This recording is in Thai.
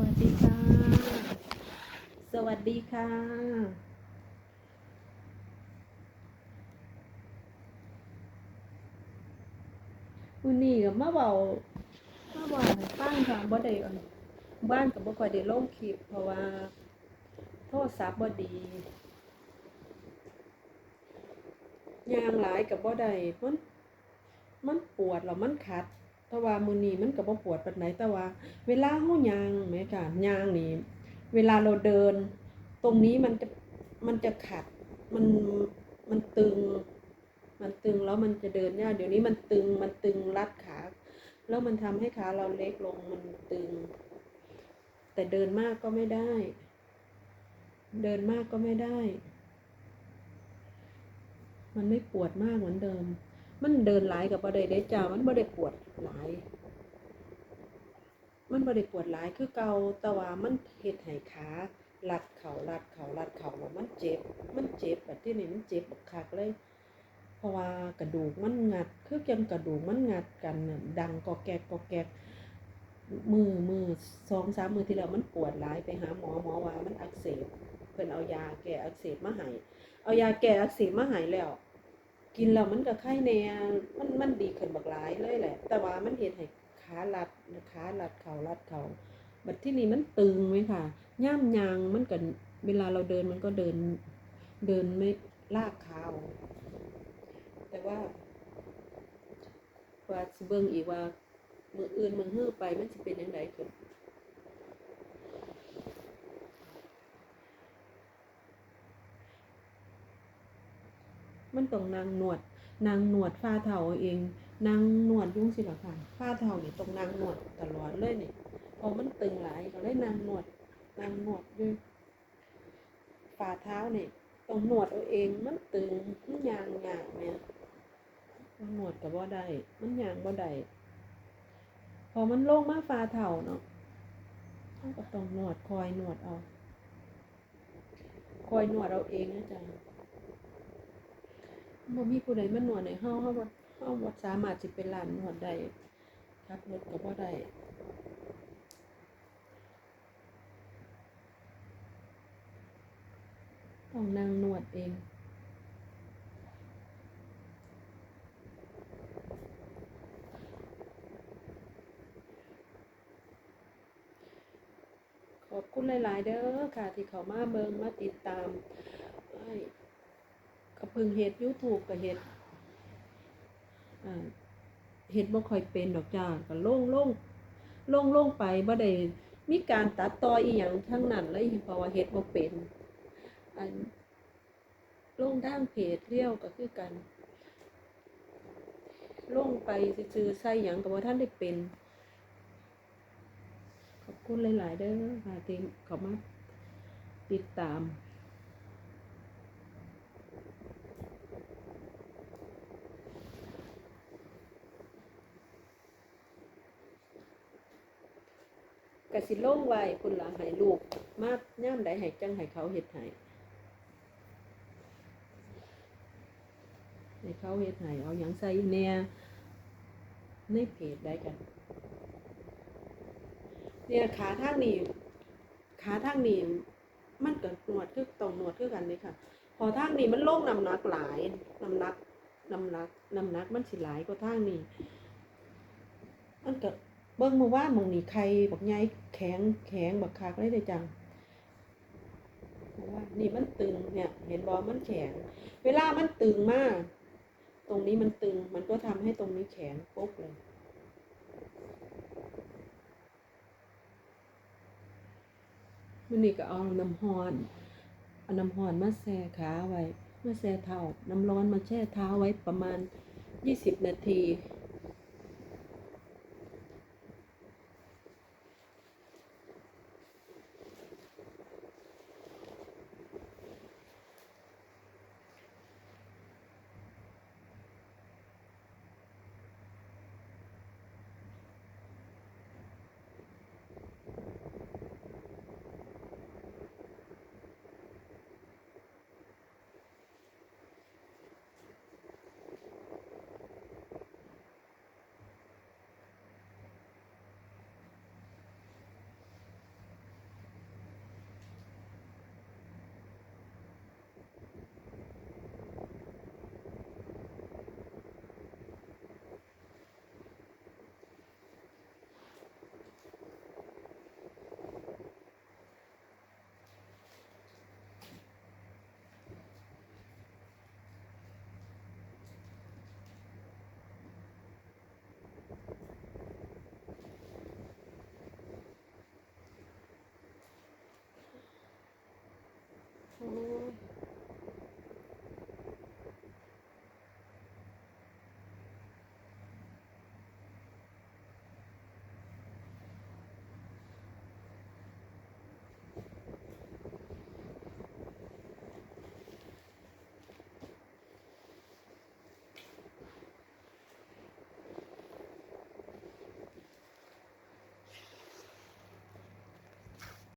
วัสดีค่ะ สวัสดีค่ะ วันนี้ก็มาเบามาเบาให้ฟังค่ะบ่ได้อันบ้านก็บ่ค่อยได้ลงคลิปเพราะว่า โทรศัพท์บ่ดียางหลายก็บ่ได้มันมันปวดแล้วมันคัด แต่ว่ามือนี้มันก็บ่ปวดปานใดแต่ว่า เวลาเฮายางแม่ค่ะยางนี่เวลาเราเดิน ตรงนี้มันจะมันจะขัดมันมันตึง มันตึงแล้วมันจะเดินยากเดี๋ยวนี้มันตึงมันตึงรัดขา แล้วมันทำให้ขาเราเล็กลงมันตึง แต่เดินมากก็ไม่ได้ เดินมากก็ไม่ได้ มันไม่ปวดมากเหมือนเดิม มันเดินหลายกับบ่ได้ได้จ้ามันบ่ได้ปวดหลาย มันบ่ได้ปวดหลายคือเก่าแต่ว่ามันเฮ็ดให้ขาลัดเข่าลัดเข่าลัดเข่าแล้วมันเจ็บ มันเจ็บแบบที่นี่มันเจ็บบักคักเลย เพราะว่ากระดูกมันงัด คือจังกระดูกมันงัดกันดังกอกแกกกอกแกกมือมือสองสามมือที่แล้วมันปวดหลายไปหาหมอหมอว่ามันอักเสบเพิ่นเอายาแก้อักเสบมาให้เอายาแก้อักเสบมาให้แล้ว กินแล้วมันก็ไข้แน่มันมันดีขึ้นบักหลายเลยแหละ แต่ว่ามันเฮ็ดให้ขาลัดขาลัดเข่าลัดเข่าบัดที่นี่มันตึงไหมค่ะย่ามยางมันก็เวลาเราเดินมันก็เดินเดินไม่ลากขาเอาแต่ว่าว่าสิเบิ่งอีกว่ามืออื่นมือฮื้อไปมันสิเป็นยังไงขึ้น มันต้องนางหนวด นางหนวดฝ้าเท้าเองนางหนวดยุ่งสิล่ะค่ะฝ้าเท้านี่ต้องนางหนวดตลอดเลยนี่เพอมันตึงหลายก็เลยนางหนวดนางหนวดด้วยฝ่าเท้านี่ต้องหนวดเอาเองมันตึงมันยางยางเนี่ยมันหนวดกับบ่ได้มันยางบ่ได้พอมันโล่งมากฝ่าเท้าเนาะเราก็ต้องหนวดคอยหนวดเอา คอยหนวดเอาเองนะจ๊ะ บ่มีผู้ใดมาหนวดให้เฮาเฮาบ่เฮาบ่สามารถสิเป็นร้านหนวดได้ขับรถก็บ่ได้ต้องนางนวดเองขอบคุณหลาย ๆ เด้อค่ะ ที่เขามาเบิงมาติดตามไอ้ กระพึงเฮ็ด YouTube กับเฮ็ดเฮ็ดบ่ค่อยเป็นดอกจ้าก็ลงโล่งโล่งโล่งไปบ่ได้มีการตัดต่ออีหยังทั้งนั้นเลยเพราะว่าเฮ็ดบ่เป็นอันลงทางเพจเรียวก็คือกัน ลงไปซื่อใส่หยังก็บ่ทันได้เป็น ขอบคุณหลาย ๆ เด้อค่ะที่เขามาติดตาม กสิล่งไว้คุณละให้ลูก มาย่ามใดให้จังให้เขาเฮ็ดให้ให้เขาเฮ็ดให้เอาหยังใส่แหน่ยในเพจได้กันเนี่ยขาทางนี้ขาทางนี้มันเก็หนวดคือต้องหนวดคือกันเลยค่ะ พอทางนี้มันโล่งน้ำหนักหลายน้ำหนักน้ำหนักน้ำหนักมันสิหลายกว่าทางนี้มันเก็เบิ่งมาว่ามองนี่ใครบักใหญ่ แข็งแข็งบักคักเลยเด้จังเพราะว่านี่มันตึงเนี่ย เห็นบอมันแข็ง เวลามันตึงมาก ตรงนี้มันตึงมันก็ทำให้ตรงนี้แข็งปุ๊บเลย มันนี่ก็เอาน้ำห้อนเอาน้ำห้อนมาแช่ขาไว้มาแช่เท้าน้ำร้อนมาแช่เท้าไว้ประมาณยี่สิบนาที